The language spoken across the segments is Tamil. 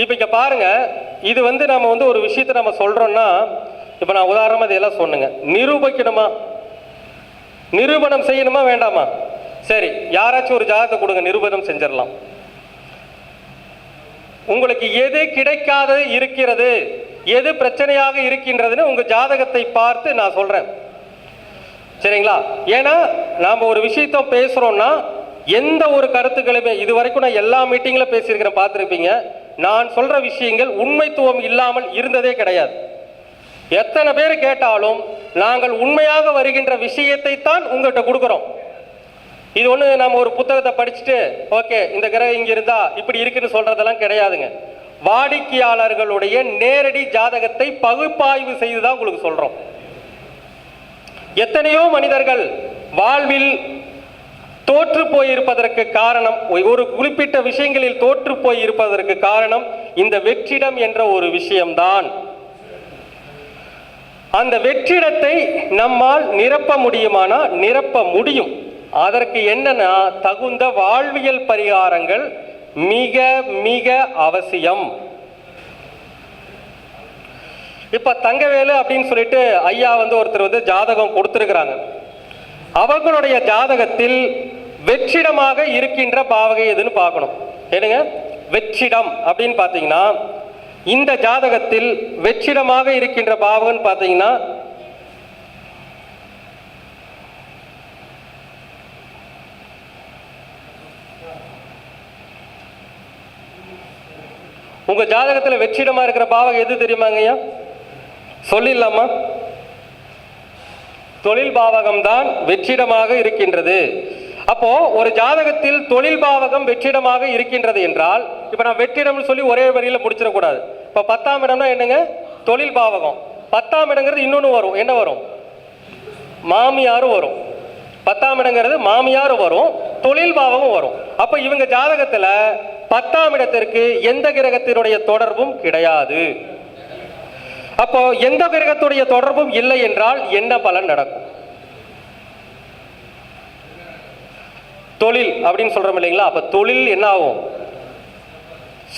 இப்போ இங்கே பாருங்க இது வந்து நம்ம வந்து ஒரு விஷயத்தை நம்ம சொல்றோம்னா இப்போ நான் உதாரணமாக இதெல்லாம் சொன்னேங்க நிரூபிக்கணுமா? நிரூபணம் செய்யணுமா வேண்டாமா? சரி யாராச்சும் ஒரு ஜாதகத்தை கொடுங்க நிரூபணம் செஞ்சிடலாம். உங்களுக்கு எது கிடைக்காது இருக்கிறது எது பிரச்சனையாக இருக்கின்றதுன்னு உங்கள் ஜாதகத்தை பார்த்து நான் சொல்கிறேன் சரிங்களா? ஏன்னா நாம் ஒரு விஷயத்த பேசுகிறோன்னா எந்த ஒரு கருத்துக்களுமே இது வரைக்கும் நான் எல்லா மீட்டிங்கில் பேசியிருக்கிறேன் பார்த்துருப்பீங்க. நான் சொல்ற விஷயங்கள் உண்மைத்துவம் இல்லாமல் இருந்ததே கிடையாது. எத்தனை பேர் கேட்டாலும் நாங்கள் உண்மையாக வருகின்ற விஷயத்தை தான் உங்கள்கிட்ட கொடுக்குறோம். இது ஒன்று நம்ம ஒரு புத்தகத்தை படிச்சுட்டு ஓகே இந்த கிரகம் இங்கே இருந்தா இப்படி இருக்குன்னு சொல்றதெல்லாம் கிடையாதுங்க. வாடிக்கையாளர்களுடைய நேரடி ஜாதகத்தை பகுப்பாய்வு செய்து தான் உங்களுக்கு சொல்றோம். எத்தனையோ மனிதர்கள் வாழ்வில் தோற்று போயிருப்பதற்கு காரணம் ஒரு குறிப்பிட்ட விஷயங்களில் தோற்று போய் இருப்பதற்கு காரணம் இந்த வெற்றிடம் என்ற ஒரு விஷயம்தான். அந்த வெற்றிடத்தை நம்மால் நிரப்ப முடியுமானா? நிரப்ப முடியும். அதற்கு என்னன்னா தகுந்த வாழ்வியல் பரிகாரங்கள் மிக மிக அவசியம். இப்ப தங்கவேலு அப்படின்னு சொல்லிட்டு ஐயா வந்து ஒருத்தர் வந்து ஜாதகம் கொடுத்துருக்கிறாங்க. அவங்களுடைய ஜாதகத்தில் வெற்றிடமாக இருக்கின்ற பாவகை எதுன்னு பார்க்கணும். என்னங்க? வெற்றிடம் அப்படின்னு பார்த்தீங்கன்னா இந்த ஜாதகத்தில் வெற்றிடமாக இருக்கின்ற பாவகன் பார்த்தீங்கன்னா உங்க ஜாதகத்தில் வெற்றிடமா இருக்கிற பாவகம் எது தெரியுமாங்க ஐயா? சொல்லிடலாமா? தொழில் பாவகம் தான் வெற்றிடமாக இருக்கின்றது. அப்போ ஒரு ஜாதகத்தில் தொழில் பாவகம் வெற்றிடமாக இருக்கின்றது என்றால் இப்ப நான் வெற்றிடம்னு சொல்லி ஒரே வரியில முடிச்சிடக்கூடாது. இப்ப பத்தாம் இடம்னா என்னங்க? தொழில் பாவகம். பத்தாம் இடங்கிறது இன்னொன்று வரும். என்ன வரும்? மாமியாரும் வரும். பத்தாம் இடங்கிறது மாமியார் வரும். தொழில் பாவகம் வரும். அப்ப இவங்க ஜாதகத்துல பத்தாம் இடத்திற்கு எந்த கிரகத்தினுடைய தொடர்பும் கிடையாது. அப்போ எந்த கிரகத்துடைய தொடர்பும் இல்லை என்றால் என்ன பலன் நடக்கும்? தொழில் அப்படின்னு சொல்றோம் இல்லைங்களா? அப்ப தொழில் என்ன ஆகும்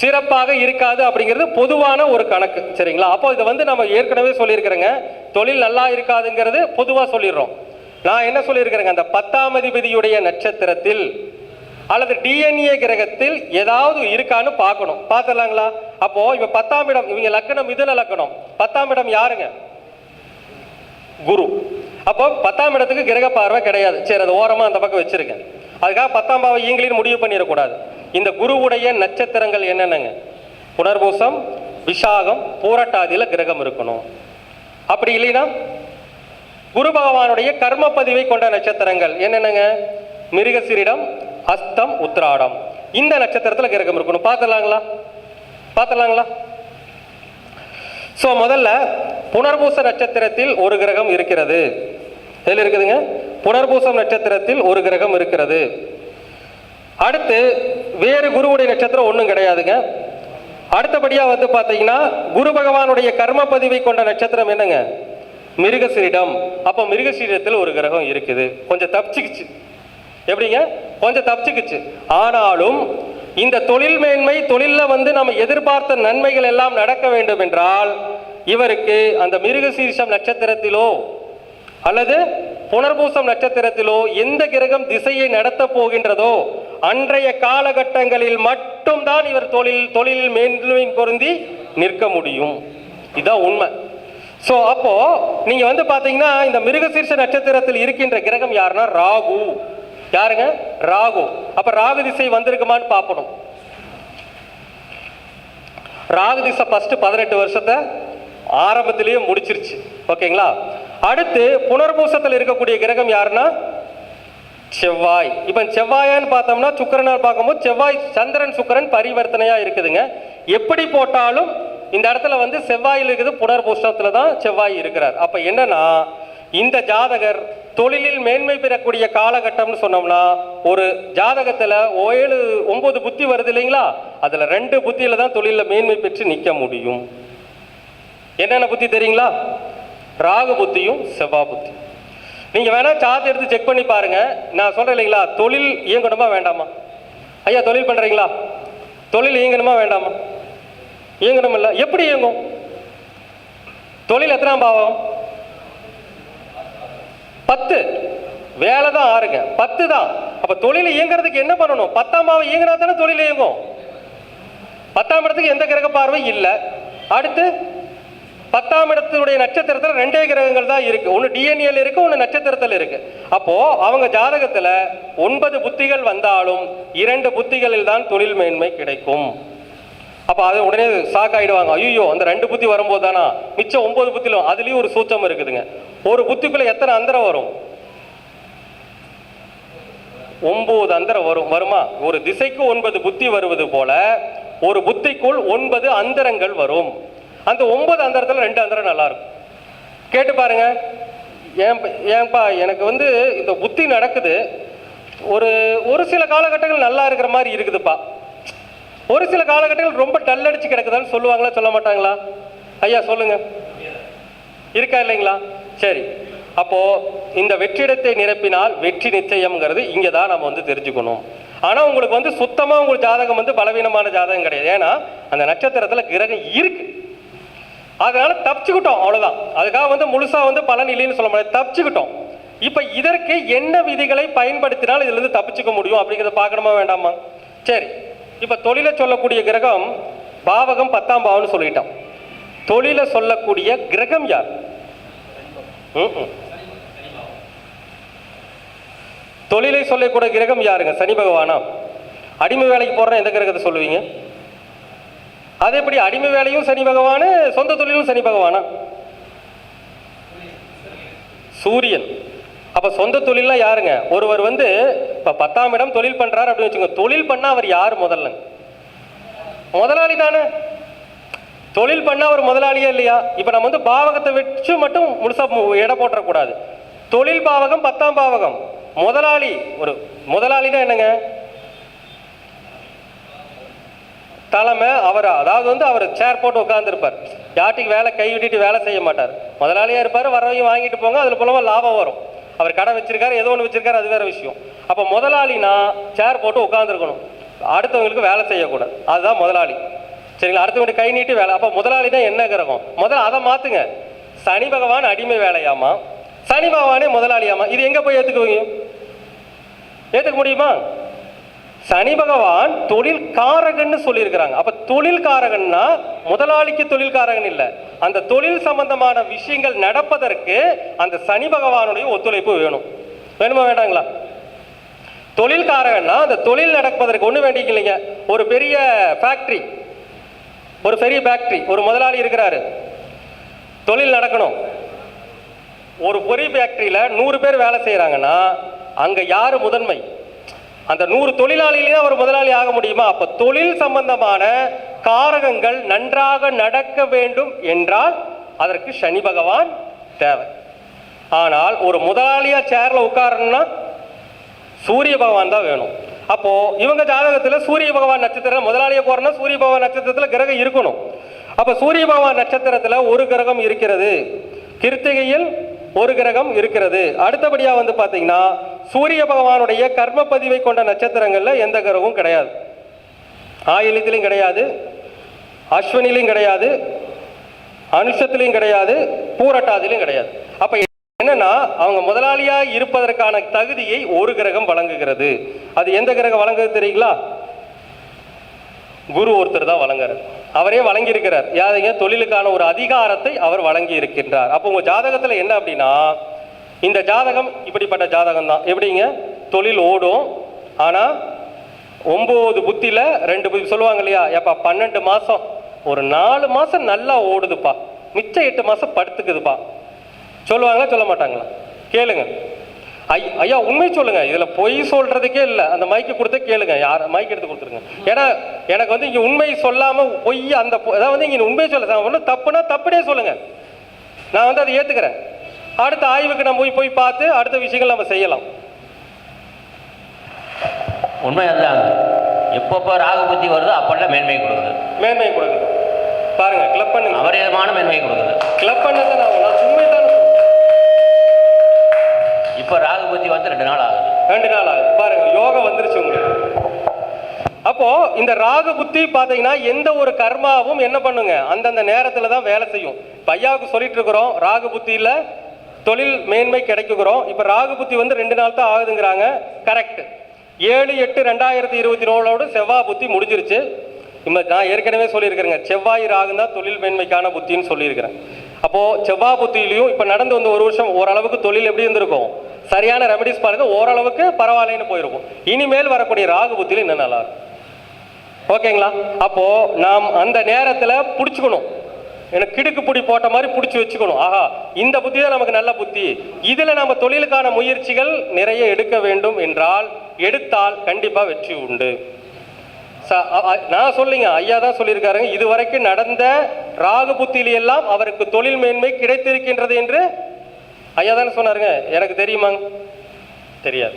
சிறப்பாக இருக்காது அப்படிங்கிறது பொதுவான ஒரு கணக்கு சரிங்களா? அப்போ இதை வந்து நம்ம ஏற்கனவே சொல்லியிருக்கிறேங்க. தொழில் நல்லா இருக்காதுங்கிறது பொதுவாக சொல்லிடுறோம். நான் என்ன சொல்லியிருக்கிறேங்க? அந்த பத்தாம் அதிபதியுடைய நட்சத்திரத்தில் அல்லது டிஎன்ஏ கிரகத்தில் ஏதாவது இருக்கான்னு பார்க்கணும். பார்த்துடலாங்களா? அப்போ இவன் பத்தாம் இடம் இவங்க லக்கணம் மிதுன லக்கணம். பத்தாம் இடம் யாருங்க? குரு. அப்போ பத்தாம் இடத்துக்கு கிரக பார்வை கிடையாது. சரி அது ஓரமாக அந்த பக்கம் வச்சிருக்கேன் அதுக்காக பத்தாம் பாவை ஈங்களின்னு முடிவு பண்ணிடக்கூடாது. இந்த குருவுடைய நட்சத்திரங்கள் என்னென்னங்க? புனர்பூசம் விஷாகம் பூரட்டாதியில் கிரகம் இருக்கணும். அப்படி இல்லைன்னா குரு பகவானுடைய கர்ம பதிவை கொண்ட நட்சத்திரங்கள் என்னென்னங்க? மிருகசிரிடம் அஸ்தம் உத்திராடம். இந்த நட்சத்திரத்தில் கிரகம் இருக்கணும். பார்த்துலாங்களா பார்த்துலாங்களா ஸோ முதல்ல புனர்பூச நட்சத்திரத்தில் ஒரு கிரகம் இருக்கிறது. எதில் இருக்குதுங்க? புனர்பூசம் நட்சத்திரத்தில் ஒரு கிரகம் இருக்கிறது. அடுத்து வேறு குருவுடைய நட்சத்திரம் ஒன்றும் கிடையாதுங்க. அடுத்தபடியாக வந்து பார்த்தீங்கன்னா குரு பகவானுடைய கர்ம பதிவை கொண்ட நட்சத்திரம் என்னங்க? மிருகசீரிடம். அப்போ மிருகசீரிடத்தில் ஒரு கிரகம் இருக்குது. கொஞ்சம் தப்பிச்சுக்குச்சு எப்படிங்க? கொஞ்சம் தப்பிச்சுக்குச்சு ஆனாலும் இந்த தொழில் மேன்மை தொழிலில் வந்து நம்ம எதிர்பார்த்த நன்மைகள் எல்லாம் நடக்க வேண்டும் என்றால் இவருக்கு அந்த மிருகசீரிஷம் நட்சத்திரத்திலோ அல்லது புனர்பூசம் நட்சத்திரத்திலோ எந்த கிரகம் திசையை நடத்த போகின்றதோ அன்றைய காலகட்டங்களில் மட்டும்தான் இவர் தொழில் தொழிலில் மேன்மை பொருந்தி நிற்க முடியும். இதுதான் உண்மை. ஸோ அப்போ நீங்க வந்து பாத்தீங்கன்னா இந்த மிருகசீர்ஷ நட்சத்திரத்தில் இருக்கின்ற கிரகம் யாருன்னா ராகு. யாருங்க? ராகு. அப்ப ராகு திசை வந்திருக்குமான்னு பார்க்கணும் ராகு திசை ஃபர்ஸ்ட் பதினெட்டு வருஷத்தை ஆரம்பத்திலேயே முடிச்சிருச்சு. ஓகேங்களா? அடுத்து புனர்பூசத்தில் இருக்கக்கூடிய கிரகம் யாருன்னா? செவ்வாய். இப்போ செவ்வாயான்னு பார்த்தோம்னா சுக்கரனால் பார்க்கும்போது செவ்வாய் சந்திரன் சுக்கிரன் பரிவர்த்தனையாக இருக்குதுங்க. எப்படி போட்டாலும் இந்த இடத்துல வந்து செவ்வாயில் இருக்குது புனர்பூசத்தில் தான் செவ்வாய் இருக்கிறார். அப்போ என்னன்னா இந்த ஜாதகர் தொழிலில் மேன்மை பெறக்கூடிய காலகட்டம்னு சொன்னோம்னா ஒரு ஜாதகத்தில் ஏழு ஒம்பது புத்தி வருது இல்லைங்களா? அதில் ரெண்டு புத்தியில் தான் தொழிலில் மேன்மை பெற்று நிற்க முடியும். என்னென்ன புத்தி தெரியுங்களா? ராகு புத்தியும் செவ்வாய் புத்தி நீங்க வேணா சார்ஜ் எடுத்து செக் பண்ணி பாருங்க. நான் சொல்றேன் இல்லைங்களா? தொழில் இயங்கணுமா வேண்டாமா? ஐயா தொழில் பண்றீங்களா? தொழில் இயங்கணுமா வேண்டாமா? இயங்கணும் இல்லை. எப்படி இயங்கும்? தொழில் எத்தனாம் பாவம்? பத்து. வேலை தான் ஆறுங்க. பத்து தான். அப்ப தொழில் இயங்குறதுக்கு என்ன பண்ணணும்? பத்தாம் பாவம் இயங்கினா தானே தொழில் இயங்கும். பத்தாம் இடத்துக்கு எந்த கிரக பார்வை இல்லை. அடுத்து பத்தாம் இடத்தினுடைய நட்சத்திரத்தில் ரெண்டே கிரகங்கள் தான் இருக்கு. ஒன்று டிஎன்ஏல இருக்கு ஒன்று நட்சத்திரத்தில் இருக்கு. அப்போ அவங்க ஜாதகத்தில் ஒன்பது புத்திகள் வந்தாலும் இரண்டு புத்திகளில் தான் தொழில் மேன்மை கிடைக்கும். அப்போ அதை உடனே ஷாக் ஆகிடுவாங்க ஐயோ அந்த ரெண்டு புத்தி வரும்போது தானா? மிச்சம் ஒன்பது புத்திலும் அதுலேயும் ஒரு சூச்சம் இருக்குதுங்க. ஒரு புத்திக்குள்ள எத்தனை அந்தரம் வரும்? ஒன்பது அந்தரம் வரும் வருமா? ஒரு திசைக்கு ஒன்பது புத்தி வருவது போல ஒரு புத்திக்குள் ஒன்பது அந்தரங்கள் வரும். அந்த ஒன்பது அந்தரத்தில் ரெண்டு அந்தரம் நல்லாயிருக்கும் கேட்டு பாருங்க. ஏன் ஏன்பா எனக்கு வந்து இந்த புத்தி நடக்குது. ஒரு ஒரு சில காலகட்டங்கள் நல்லா இருக்கிற மாதிரி இருக்குதுப்பா. ஒரு சில காலகட்டங்கள் ரொம்ப டல் அடிச்சு கிடக்குதான்னு சொல்லுவாங்களா சொல்ல மாட்டாங்களா? ஐயா சொல்லுங்க. இருக்கா இல்லைங்களா? சரி. அப்போ இந்த வெற்றிடத்தை நிரப்பினால் வெற்றி நிச்சயம்ங்கிறது இங்கே தான் நம்ம வந்து தெரிஞ்சுக்கணும். ஆனால் உங்களுக்கு வந்து சுத்தமாக உங்களுக்கு ஜாதகம் வந்து பலவீனமான ஜாதகம் கிடையாது. ஏன்னா அந்த நட்சத்திரத்தில் கிரகம் இருக்குது அதனால தப்பிச்சுக்கிட்டோம் அவ்வளவுதான். அதுக்காக வந்து முழுசா வந்து பலன் இல்லைன்னு சொல்ல முடியாது. தப்பிச்சுக்கிட்டோம். இப்ப இதற்கு என்ன விதிகளை பயன்படுத்தினால் இதுல இருந்து தப்பிச்சுக்க முடியும் அப்படிங்கிறத பார்க்கணுமா வேண்டாமா? சரி. இப்ப தொழிலை சொல்லக்கூடிய கிரகம் பாவகம் பத்தாம் பாவம்னு சொல்லிட்டோம் தொழிலை சொல்லக்கூடிய கிரகம் யார்? தொழிலை சொல்லக்கூடிய கிரகம் யாருங்க? சனி பகவானா? அடிமை வேலைக்கு போடுற எந்த கிரகத்தை சொல்லுவீங்க? அது எப்படி அடிமை வேலையும் சனி பகவானு சொந்த தொழிலும் சனி பகவானா? சூரியன். அப்ப சொந்த தொழில்லாம் யாருங்க? ஒருவர் வந்து இப்ப பத்தாம் இடம் தொழில் பண்றாரு அப்படின்னு வச்சுக்கோங்க. தொழில் பண்ணால் அவர் யார் முதல்ல? முதலாளி தானே. தொழில் பண்ணால் அவர் முதலாளியே இல்லையா? இப்ப நம்ம வந்து பாவகத்தை வச்சு மட்டும் முழுசா எடை போட்டுறக்கூடாது. தொழில் பாவகம் பத்தாம் பாவகம். முதலாளி ஒரு முதலாளினா என்னங்க? தலைமை அவர். அதாவது வந்து அவர் சேர் போட்டு உட்காந்துருப்பார் யார்ட்டிக்கு வேலை கை விட்டுட்டு வேலை செய்ய மாட்டார். முதலாளியாக இருப்பார் வரவங்க வாங்கிட்டு போங்க அதில் மூலமா லாபம் வரும். அவர் கடை வச்சிருக்காரு ஏதோ ஒன்று வச்சிருக்காரு அது வேற விஷயம். அப்போ முதலாளினா சேர் போட்டு உட்காந்துருக்கணும் அடுத்தவங்களுக்கு வேலை செய்யக்கூடாது. அதுதான் முதலாளி. சரிங்களா? அடுத்தவங்க கை நீட்டி வேலை. அப்போ முதலாளி தான் என்ன கிரகம்? முதல்ல அதை மாற்றுங்க சனி பகவான் அடிமை வேலையாமா? சனி பகவானே முதலாளியாமா? இது எங்கே போய் ஏற்றுக்குவீங்க ஏற்றுக்க முடியுமா? சனி பகவான் தொழில் காரகன்னு சொல்லியிருக்கிறாங்க. அப்ப தொழில் காரகன்னா முதலாளிக்கு தொழில் காரகன் இல்ல. அந்த தொழில் சம்பந்தமான விஷயங்கள் நடப்பதற்கு அந்த சனி பகவானுடைய ஒத்துழைப்பு வேணும். வேணுமா வேண்டாங்களா? தொழில் காரகன்னா அந்த தொழில் நடப்பதற்கு ஒண்ணு வேண்டிங்க இல்லைங்க. ஒரு பெரிய ஃபேக்டரி ஒரு பெரிய ஃபேக்டரி ஒரு முதலாளி இருக்கிறாரு. தொழில் நடக்கணும். ஒரு பொறி ஃபேக்டரியில நூறு பேர் வேலை செய்யறாங்கன்னா அங்க யாரு முதன்மை? அந்த நூறு தொழிலாளியிலே அவர் முதலாளி ஆக முடியுமா? அப்ப தொழில் சம்பந்தமான காரகங்கள் நன்றாக நடக்க வேண்டும் என்றால் அதற்கு சனி பகவான் தேவை. ஆனால் ஒரு முதலாளியா சேர்ல உட்காரணும்னா சூரிய பகவான் தான் வேணும். அப்போ இவங்க ஜாதகத்துல சூரிய பகவான் நட்சத்திரம் முதலாளியை போறனா சூரிய பகவான் நட்சத்திரத்துல கிரகம் இருக்கணும். அப்ப சூரிய பகவான் நட்சத்திரத்துல ஒரு கிரகம் இருக்கிறது. கிருத்திகையில் ஒரு கிரகம் இருக்கிறது. அடுத்தபடியாக வந்து பார்த்தீங்கன்னா சூரிய பகவானுடைய கர்ம பதிவை கொண்ட நட்சத்திரங்களில் எந்த கிரகமும் கிடையாது. ஆயிலத்திலையும் கிடையாது அஸ்வினிலையும் கிடையாது அனுஷத்திலையும் கிடையாது பூரட்டாதிலையும் கிடையாது. அப்போ என்னன்னா அவங்க முதலாளியாக இருப்பதற்கான தகுதியை ஒரு கிரகம் வழங்குகிறது. அது எந்த கிரகம் வழங்குது தெரியுங்களா? குரு ஒருத்தர் தான் வழங்குறார். அவரே வழங்கியிருக்கிறார். யாருங்க? தொழிலுக்கான ஒரு அதிகாரத்தை அவர் வழங்கி இருக்கின்றார் அப்போ உங்கள் ஜாதகத்தில் என்ன அப்படின்னா இந்த ஜாதகம் இப்படிப்பட்ட ஜாதகம் தான் எப்படிங்க? தொழில் ஓடும். ஆனால் ஒம்பது புத்தியில் ரெண்டு புத்தி சொல்லுவாங்க இல்லையா? எப்பா பன்னெண்டு மாதம் ஒரு நாலு மாதம் நல்லா ஓடுதுப்பா. மிச்சம் எட்டு மாதம் படுத்துக்குதுப்பா. சொல்லுவாங்களா? சொல்ல மாட்டாங்களா? கேளுங்க. ஐயா உண்மை சொல்லுங்க. இதுல பொய் சொல்றதுக்கே இல்ல. அந்த மைக்கு கொடுத்து கேளுங்க. யார் மைக் எடுத்து கொடுத்துருங்க. ஏன்னா எனக்கு வந்து இங்க உண்மை சொல்லாம பொய் அந்த அதாவது வந்து இங்க உண்மை சொல்ல ஒண்ணு தப்புனா தப்புனே சொல்லுங்க. நான் வந்து அதை ஏத்துக்கிறேன். அடுத்த ஆய்வுக்கு நம்ம போய் போய் பார்த்து அடுத்த விஷயங்கள் நம்ம செய்யலாம். உண்மை அதுதான் எப்பப்போ ராகு புத்தி வருதோ அப்பெல்லாம் மேன்மை கொடுக்குது. மேன்மை கொடுக்குது. பாருங்க கிளப் பண்ணுங்க. அபரிதமான மேன்மை கொடுக்குது. கிளப் பண்ணதை நான் நான் உண்மை புத்தி வந்து ரெண்டு நாள் ஆகுது. ரெண்டு நாள் ஆகுது. பாருங்க யோகா வந்துருச்சு உங்களுக்கு. அப்போ இந்த ராகு புத்தி பாத்தீங்கன்னா எந்த ஒரு கர்மாவும் என்ன பண்ணுங்க? அந்தந்த நேரத்துல தான் வேலை செய்யும். பையாவுக்கு சொல்லிட்டு இருக்கிறோம் ராகு புத்தியில தொழில் மேன்மை கிடைக்குகிறோம். இப்ப ராகு புத்தி வந்து ரெண்டு நாள் தான் ஆகுதுங்கிறாங்க. கரெக்ட் ஏழு எட்டு ரெண்டாயிரத்தி இருபத்தி நாலோடு செவ்வாய் புத்தி முடிஞ்சிருச்சு. இந்த நான் ஏற்கனவே சொல்லியிருக்கிறேங்க. செவ்வாய் ராகு தான் தொழில் மேன்மைக்கான புத்தின்னு சொல்லியிருக்கிறேன். அப்போது செவ்வாய் புத்தியிலையும் இப்போ நடந்து வந்த ஒரு வருஷம் ஓரளவுக்கு தொழில் எப்படி இருந்திருக்கும்? சரியான ரெமடிஸ் பாருங்க. ஓரளவுக்கு பரவாயில்லைன்னு போயிருக்கும். இனிமேல் வரக்கூடிய ராகு புத்தியில் இன்னும் நல்லா இருக்கும். ஓகேங்களா? அப்போ நாம் அந்த நேரத்தில் பிடிச்சிக்கணும். எனக்கு கிடுக்கு புடி போட்ட மாதிரி பிடிச்சி வச்சுக்கணும். ஆஹா இந்த புத்தி தான் நமக்கு நல்ல புத்தி. இதில் நம்ம தொழிலுக்கான முயற்சிகள் நிறைய எடுக்க வேண்டும் என்றால் எடுத்தால் கண்டிப்பாக வெற்றி உண்டு. நான் சொல்லிங்க ஐயா தான் சொல்லியிருக்காருங்க. இதுவரைக்கும் நடந்த ராகு புத்தியிலெல்லாம் அவருக்கு தொழில் மேன்மை கிடைத்திருக்கின்றது என்று ஐயா தானே சொன்னாருங்க எனக்கு தெரியுமாங்க? தெரியாது.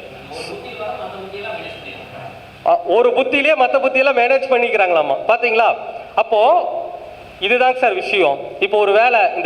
ஒரு புத்தியிலே மற்ற புத்தியெல்லாம் மேனேஜ் பண்ணிக்கிறாங்களாமா? பார்த்தீங்களா அப்போ இதுதான் சார் விஷயம். இப்போ ஒரு வேலை இந்த